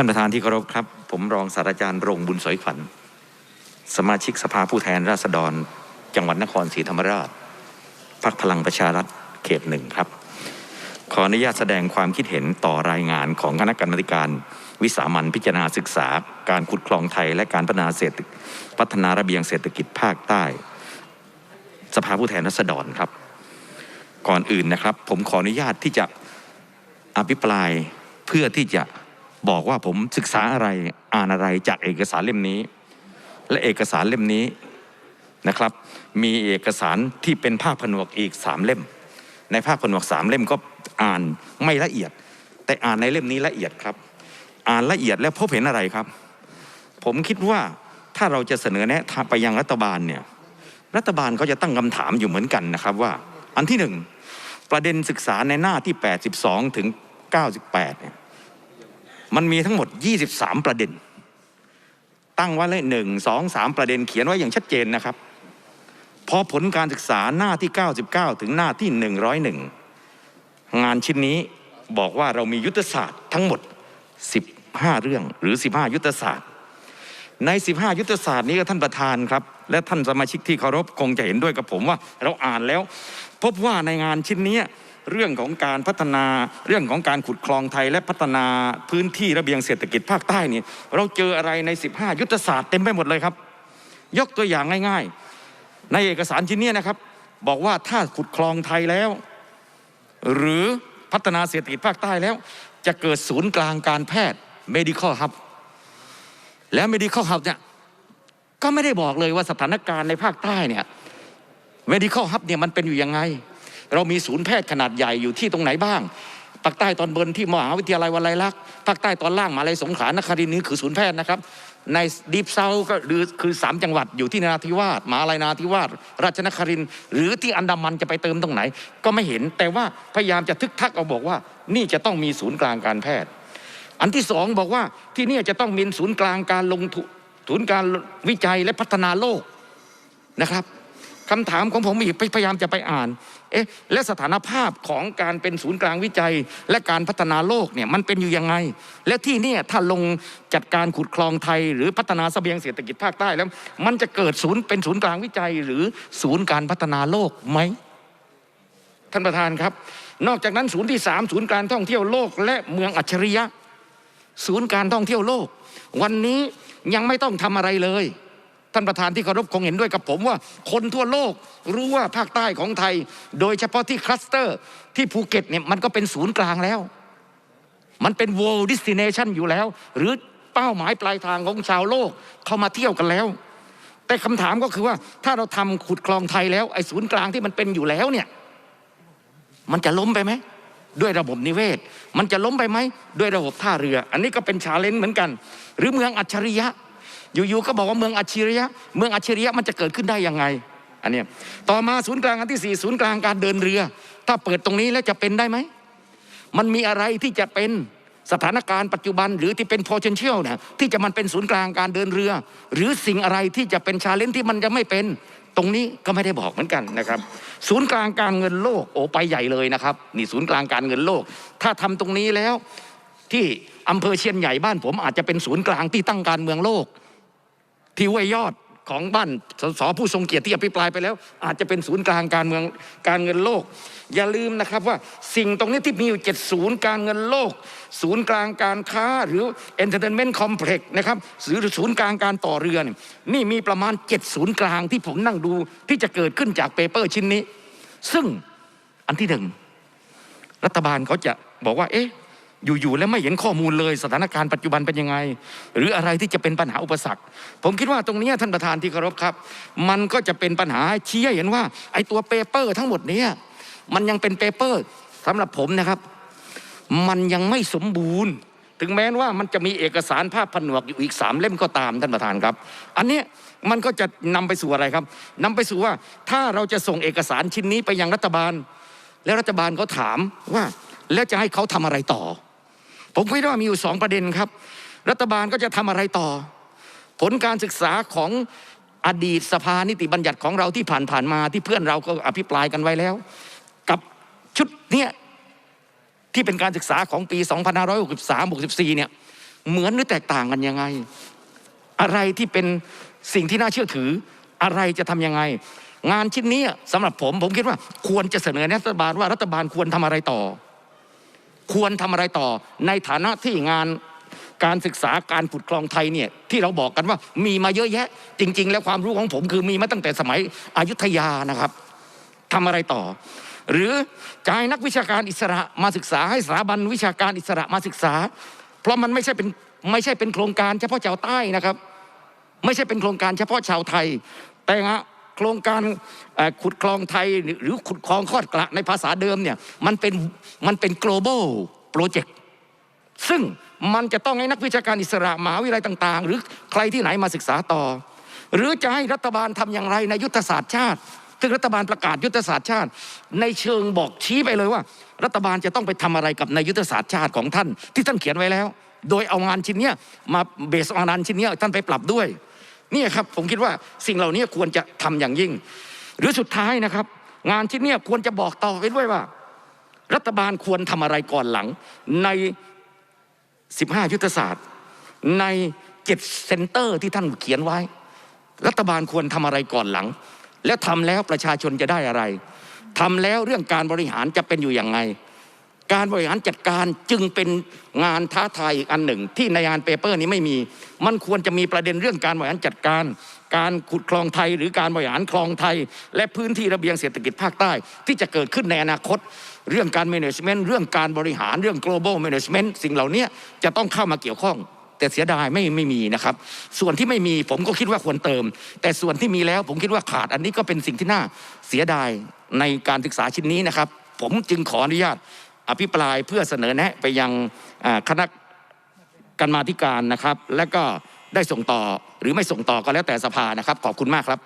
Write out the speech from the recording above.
ท่านประธานที่เคารพครับ ผมรองศาสตราจารย์รงบุญสอยขวัญ สมาชิกสภาผู้แทนราษฎร จังหวัดนครศรีธรรมราชพรรคพลังประชารัฐเขตหนึ่งครับ ขออนุญาตแสดงความคิดเห็นต่อรายงานของคณะกรรมการวิสามันพิจารณาศึกษา การขุดคลองไทยและการพัฒนาเศรษฐพัฒนาระเบียงเศรษฐกิจภาคใต้ สภาผู้แทนราษฎรครับ ก่อนอื่นนะครับ ผมขออนุญาตที่จะอภิปรายเพื่อที่จะ บอกว่าผมศึกษาอะไรอ่านอะไรจากเอกสารเล่มนี้ และเอกสารเล่มนี้นะครับ มีเอกสารที่เป็นภาคผนวกอีกสามเล่ม ในภาคผนวกสามเล่มก็อ่านไม่ละเอียด แต่อ่านในเล่มนี้ละเอียดครับ อ่านละเอียดแล้วพบเห็นอะไรครับ ผมคิดว่าถ้าเราจะเสนอแนะไปยังรัฐบาลเนี่ยรัฐบาลเขาจะตั้งคำถามอยู่เหมือนกันนะครับว่า อันที่หนึ่งประเด็นศึกษาในหน้าที่ 82 ถึง 98เนี่ย มันมีทั้งหมด 23 ประเด็น ตั้งไว้เลยหนึ่งสองสามประเด็นเขียนไว้อย่างชัดเจนนะครับ พอผลการศึกษาหน้าที่ 99 ถึงหน้าที่ 101 งานชิ้นนี้บอกว่าเรามียุทธศาสตร์ทั้งหมด 15 เรื่องหรือ 15 ยุทธศาสตร์ ใน 15 ยุทธศาสตร์นี้ก็ท่านประธานครับ และท่านสมาชิกที่เคารพคงจะเห็นด้วยกับผมว่า เราอ่านแล้ว พบว่าในงานชิ้นนี้ เรื่องของการพัฒนาเรื่องของการขุดคลองไทยและพัฒนาพื้นที่ระเบียงเศรษฐกิจภาคใต้นี่เราเจออะไรใน 15 ยุทธศาสตร์เต็มไปหมดเลยครับ ยกตัวอย่างง่าย ๆ ในเอกสารชิ้นนี้นะครับ บอกว่าถ้าขุดคลองไทยแล้ว หรือพัฒนาเศรษฐกิจภาคใต้แล้ว จะเกิดศูนย์กลางการแพทย์ medical hub แล้ว medical hub เนี่ยก็ไม่ได้บอกเลยว่าสถานการณ์ในภาคใต้เนี่ย medical hub เนี่ยมันเป็นอยู่ยังไง เรามีศูนย์แพทย์ขนาดใหญ่อยู่ที่ตรงไหนบ้างภาคใต้ตอนบนที่มหาวิทยาลัยวลัยลักษณ์ภาคใต้ตอนล่างมหาลัยสงขลานครินทร์นี่คือศูนย์แพทย์นะครับ ในดีฟเซาก็หรือคือสามจังหวัดอยู่ที่นาราธิวาสมหาลัยนาราธิวาสราชนครินทร์หรือที่อันดามันจะไปเติมตรงไหน ก็ไม่เห็นแต่ว่าพยายามจะทึกทักเอาบอกว่า นี่จะต้องมีศูนย์กลางการแพทย์ อันที่สองบอกว่าที่นี่จะต้องมีศูนย์กลางการลงทุนศูนย์การวิจัยและพัฒนาโลกนะครับ คำถามของผมอีกพยายามจะไปอ่าน เอ๊ะ และสถานภาพของการเป็นศูนย์กลางวิจัย และการพัฒนาโลกเนี่ยมันเป็นอยู่ยังไง และที่นี่ถ้าลงจัดการขุดคลองไทย หรือพัฒนาเสบียงเศรษฐกิจภาคใต้แล้ว มันจะเกิดศูนย์เป็นศูนย์กลางวิจัย หรือศูนย์การพัฒนาโลกไหมท่านประธานครับ นอกจากนั้นศูนย์ที่สามศูนย์การท่องเที่ยวโลก และเมืองอัจฉริยะ ศูนย์การท่องเที่ยวโลก วันนี้ยังไม่ต้องทำอะไรเลย ท่านประธานที่เคารพคงเห็นด้วยกับผมว่า คนทั่วโลกรู้ว่าภาคใต้ของไทย โดยเฉพาะที่คลัสเตอร์ที่ภูเก็ตเนี่ยมันก็เป็นศูนย์กลางแล้ว มันเป็น world destination อยู่แล้ว หรือเป้าหมายปลายทางของชาวโลกเข้ามาเที่ยวกันแล้ว แต่คำถามก็คือว่าถ้าเราทำขุดคลองไทยแล้วไอ้ศูนย์กลางที่มันเป็นอยู่แล้วเนี่ยมันจะล้มไปไหมด้วยระบบนิเวศ มันจะล้มไปไหมด้วยระบบท่าเรือ อันนี้ก็เป็นชาเลนจ์เหมือนกัน หรือเมืองอัจฉริยะ อยู่ๆก็บอกว่าเมืองอัจฉริยะ เมืองอัจฉริยะมันจะเกิดขึ้นได้ยังไงอันนี้ต่อมาศูนย์กลางอันที่สี่ศูนย์กลางการเดินเรือ ถ้าเปิดตรงนี้แล้วจะเป็นได้ไหม มันมีอะไรที่จะเป็นสถานการณ์ปัจจุบันหรือที่เป็น potential นะที่จะมันเป็นศูนย์กลางการเดินเรือ หรือสิ่งอะไรที่จะเป็นชาเลนจ์ที่มันจะไม่เป็น ตรงนี้ก็ไม่ได้บอกเหมือนกันนะครับ ศูนย์กลางการเงินโลกโอ้ไปใหญ่เลยนะครับนี่ศูนย์กลางการเงินโลก ถ้าทำตรงนี้แล้วที่อำเภอเชียนใหญ่บ้านผมอาจจะเป็นศูนย์กลางที่ตั้งการเมืองโลก ที่ห้วยยอดของบ้านสสผู้ทรงเกียรติที่อภิปรายไปแล้ว อาจจะเป็นศูนย์กลางการเมืองการเงินโลก อย่าลืมนะครับว่าสิ่งตรงนี้ที่มีอยู่เจ็ดศูนย์การเงินโลก ศูนย์กลางการค้าหรือ entertainment complex นะครับหรือศูนย์กลางการต่อเรือนี่นี่มีประมาณเจ็ดศูนย์กลางที่ผมนั่งดูที่จะเกิดขึ้นจากเปเปอร์ชิ้นนี้ ซึ่งอันที่หนึ่งรัฐบาลเขาจะบอกว่า เอ๊ะ อยู่ๆแล้วไม่เห็นข้อมูลเลยสถานการณ์ปัจจุบันเป็นยังไง หรืออะไรที่จะเป็นปัญหาอุปสรรค ผมคิดว่าตรงนี้ท่านประธานที่เคารพครับ มันก็จะเป็นปัญหาชี้ให้เห็นว่า ไอ้ตัวเปเปอร์ ทั้งหมดนี้มันยังเป็นเปเปอร์สำหรับผมนะครับ มันยังไม่สมบูรณ์ ถึงแม้ว่ามันจะมีเอกสารภาพผนวกอยู่อีกสามเล่มก็ตามท่านประธานครับ อันนี้มันก็จะนำไปสู่อะไรครับนำไปสู่ว่าถ้าเราจะส่งเอกสารชิ้นนี้ไปยังรัฐบาล แล้วรัฐบาลเขาถามว่าแล้วจะให้เขาทำอะไรต่อ ผมคิดว่ามีอยู่สองประเด็นครับ รัฐบาลก็จะทำอะไรต่อ ผลการศึกษาของอดีตสภานิติบัญญัติของเราที่ผ่านๆมาที่เพื่อนเราก็อภิปรายกันไว้แล้ว กับชุดเนี้ยที่เป็นการศึกษาของปี 2563-64 เนี่ยเหมือนหรือแตกต่างกันยังไง อะไรที่เป็นสิ่งที่น่าเชื่อถือ อะไรจะทำยังไง งานชิ้นนี้สำหรับผมผมคิดว่าควรจะเสนอรัฐบาลว่ารัฐบาลควรทำอะไรต่อ ควรทำอะไรต่อ ในฐานะที่งานการศึกษาการขุดคลองไทยเนี่ยที่เราบอกกันว่ามีมาเยอะแยะ จริง ๆ แล้วความรู้ของผมคือมีมาตั้งแต่สมัยอยุธยานะครับทำอะไรต่อ หรือจะให้นักวิชาการอิสระมาศึกษาให้สถาบันวิชาการอิสระมาศึกษา เพราะมันไม่ใช่เป็นไม่ใช่เป็นโครงการเฉพาะชาวใต้นะครับ ไม่ใช่เป็นโครงการเฉพาะชาวไทย แต่ฮะ โครงการขุดคลองไทยหรือขุดคลองคอดกระในภาษาเดิมเนี่ยมันเป็นมันเป็น global project ซึ่งมันจะต้องให้นักวิชาการอิสระมหาวิทยาลัยต่าง ๆ หรือใครที่ไหนมาศึกษาต่อ หรือจะให้รัฐบาลทำอย่างไรในยุทธศาสตร์ชาติซึ่งรัฐบาลประกาศยุทธศาสตร์ชาติ ในเชิงบอกชี้ไปเลยว่า รัฐบาลจะต้องไปทำอะไรกับในยุทธศาสตร์ชาติของท่าน ที่ท่านเขียนไว้แล้ว โดยเอางานชิ้นเนี้ยมาเบสเอางานชิ้นเนี้ยท่านไปปรับด้วย เนี่ยครับผมคิดว่าสิ่งเหล่านี้ควรจะทำอย่างยิ่ง หรือสุดท้ายนะครับ งานชิ้นเนี้ยควรจะบอกต่อไปด้วยว่า รัฐบาลควรทำอะไรก่อนหลัง ใน 15 ยุทธศาสตร์ ใน7เซ็นเตอร์ที่ท่านเขียนไว้ รัฐบาลควรทำอะไรก่อนหลัง และทำแล้วประชาชนจะได้อะไรทำแล้วเรื่องการบริหารจะเป็นอยู่อย่างไง การบริหารจัดการจึงเป็นงานท้าทายอีกอันหนึ่ง ที่ในงานเปเปอร์นี้ไม่มี มันควรจะมีประเด็นเรื่องการบริหารจัดการ การขุดคลองไทย หรือการบริหารคลองไทย และพื้นที่ระเบียงเศรษฐกิจภาคใต้ ที่จะเกิดขึ้นในอนาคต เรื่องการ management เรื่องการบริหารเรื่อง global management สิ่งเหล่านี้จะต้องเข้ามาเกี่ยวข้องแต่เสียดายไม่ไม่มีนะครับ ส่วนที่ไม่มีผมก็คิดว่าควรเติม แต่ส่วนที่มีแล้วผมคิดว่าขาดอันนี้ก็เป็นสิ่งที่น่าเสียดายในการศึกษาชิ้นนี้นะครับ ผมจึงขออนุญาต อภิปรายเพื่อเสนอแนะไปยังคณะกรรมาธิการนะครับ และก็ได้ส่งต่อหรือไม่ส่งต่อก็แล้วแต่สภานะครับ ขอบคุณมากครับ